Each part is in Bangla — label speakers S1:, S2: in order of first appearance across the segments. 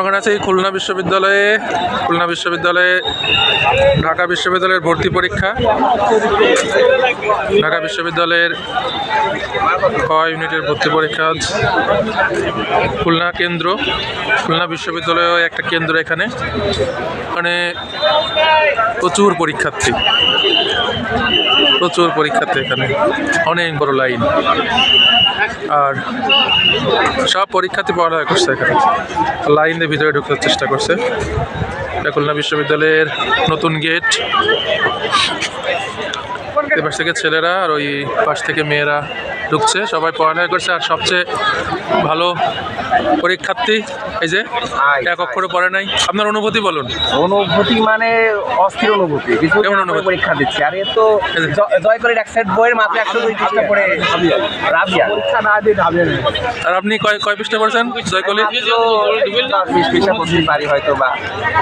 S1: ওখানে আছে এই খুলনা বিশ্ববিদ্যালয়ে খুলনা বিশ্ববিদ্যালয়ে, ঢাকা বিশ্ববিদ্যালয়ের ভর্তি পরীক্ষা। ঢাকা বিশ্ববিদ্যালয়ের ক ইউনিটের ভর্তি পরীক্ষা আজ? খুলনা কেন্দ্র, খুলনা বিশ্ববিদ্যালয়েও একটা কেন্দ্র এখানে। ওখানে প্রচুর পরীক্ষার্থী। প্রচুর পরীক্ষার্থী এখানে। অনেক বড় লাইন। আর সব পরীক্ষার্থী পড়ালেখা করছে এখানে। লাইন ভিতরে ঢুকার চেষ্টা করছে। এটা খুলনা বিশ্ববিদ্যালয়ের নতুন গেট। এ পাশ থেকে ছেলেরা আর ওই পাশ থেকে মেয়েরা ঢুকছে সবাই পড়ালেখা করছে আর সবচেয়ে ভালো পরীক্ষার্থী এই যে এক অক্ষরে পড়ে নাই। আপনার অনুভূতি বলুন।
S2: অনুভূতি মানে অস্থির অনুভূতি
S1: কেমন অনুভূতি?
S2: পরীক্ষা দিচ্ছে। আর এ তো জয় করে এক সেট বইয়ের মাত্র একশো দুই পৃষ্ঠা পড়ে রাবিয়া। পরীক্ষা না দিয়ে রাবিয়া
S1: আর আপনি কয় কয় পৃষ্ঠা পড়ছেন
S2: বিশ পৃষ্ঠা পড়তে পারি হয়তো বা।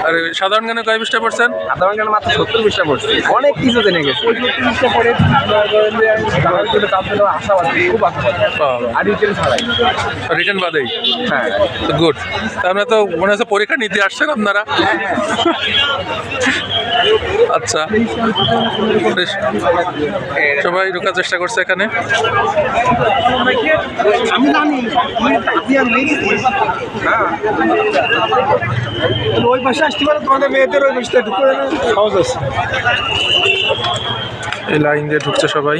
S1: আর সাধারণ গানে কয় পৃষ্ঠা পড়ছেন?
S2: সাধারণ জ্ঞান মাত্র সত্তর পৃষ্ঠা পড়ছি। অনেক কিছু জেনে গেছে। পৃষ্ঠা পড়ে আশাবাদী। খুব আর রিটেল ছাড়াই।
S1: রিটার্ন বাদেই?
S2: হ্যাঁ।
S1: গুড তাহলে তো মনে হচ্ছে পরীক্ষা নিতে আসছেন আপনারা? আচ্ছা। বেশ। সবাই ঢোকার চেষ্টা করছে এখানে।
S2: আমি জানি ওই পাশে আসতে পারে তোমাদের মেয়েদের ওই পাশে ঢুকে সহজ আছে
S1: এই লাইন দিয়ে ঢুকছে সবাই।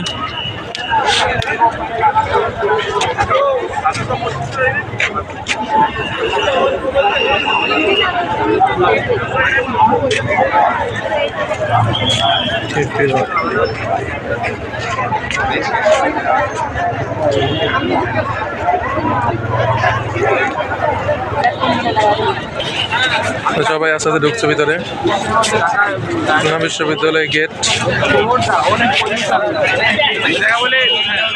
S1: সবাই আস্তে আস্তে ঢুকছে ভিতরে। বিশ্ববিদ্যালয় গেট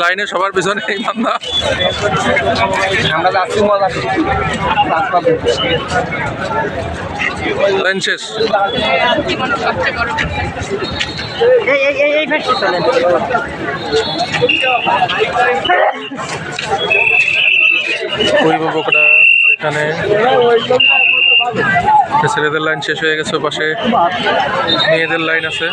S1: লাইনে সবার পিছনে এই মান্দা। লাইন শেষ। অভিভাবকরা এখানে। ছেলেদের লাইন শেষ হয়ে গেছে পাশে মেয়েদের লাইন আছে।